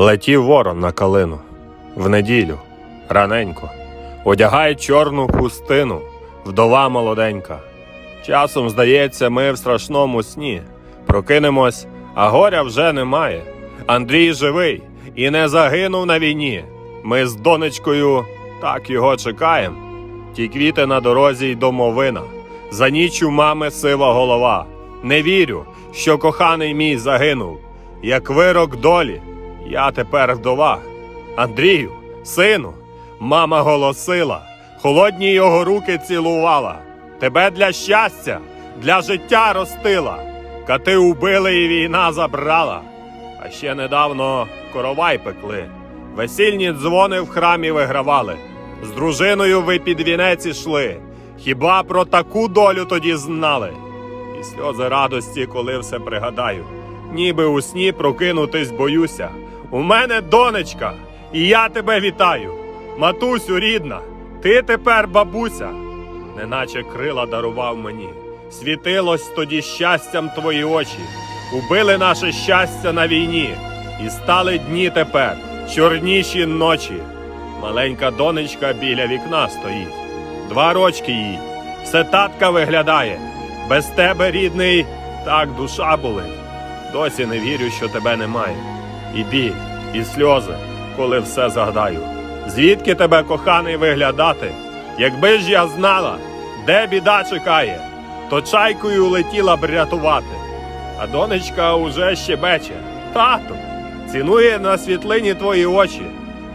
Летів ворон на калину в неділю, раненько, одягає чорну хустину, вдова молоденька. Часом, здається, ми в страшному сні. Прокинемось, а горя вже немає. Андрій живий і не загинув на війні. Ми з донечкою так його чекаємо. Ті квіти на дорозі й домовина. За ніч у мами сива голова. Не вірю, що коханий мій загинув. Як вирок долі, я тепер вдова. Андрію, сину, мама голосила, холодні його руки цілувала. Тебе для щастя, для життя ростила. Кати убили і війна забрала. А ще недавно коровай пекли. Весільні дзвони в храмі вигравали. З дружиною ви під вінець ішли. Хіба про таку долю тоді знали? І сльози радості, коли все пригадаю. Ніби у сні прокинутись боюся. У мене донечка, і я тебе вітаю. Матусю рідна, ти тепер бабуся, неначе крила дарував мені. Світилось тоді щастям твої очі, убили наше щастя на війні, і стали дні тепер, чорніші ночі. Маленька донечка біля вікна стоїть. Два рочки їй, все татка виглядає. Без тебе, рідний, так душа болить. Досі не вірю, що тебе немає. І біль, і сльози, коли все згадаю. Звідки тебе, коханий, виглядати? Якби ж я знала, де біда чекає, то чайкою летіла б рятувати. А донечка уже щебече. Тату, цінує на світлині твої очі.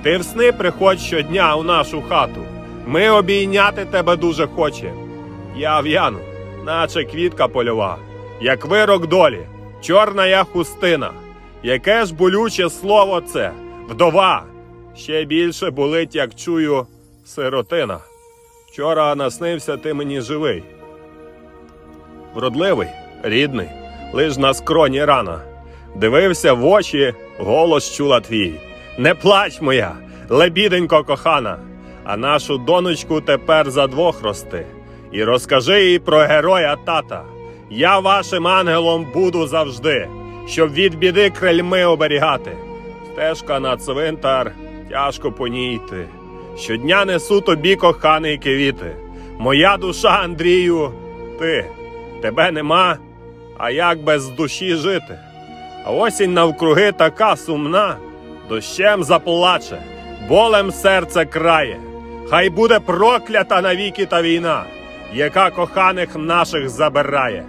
Ти в сни приходь щодня у нашу хату. Ми обійняти тебе дуже хочем. Я в'яну, наче квітка польова, як вирок долі, чорна я хустина. Яке ж болюче слово це, вдова. Ще більше болить, як чую сиротина. Вчора наснився ти мені живий. Вродливий, рідний, лиш на скроні рана. Дивився в очі, голос чула твій. Не плач моя, лебіденько кохана, а нашу донечку тепер за двох рости. І розкажи їй про героя тата. Я вашим ангелом буду завжди, щоб від біди крильми оберігати. Стежка на цвинтар, тяжко по ній йти. Щодня несу тобі коханий квіти. Моя душа, Андрію, ти. Тебе нема, а як без душі жити? А осінь навкруги така сумна, дощем заплаче, болем серце крає. Хай буде проклята навіки та війна, яка коханих наших забирає.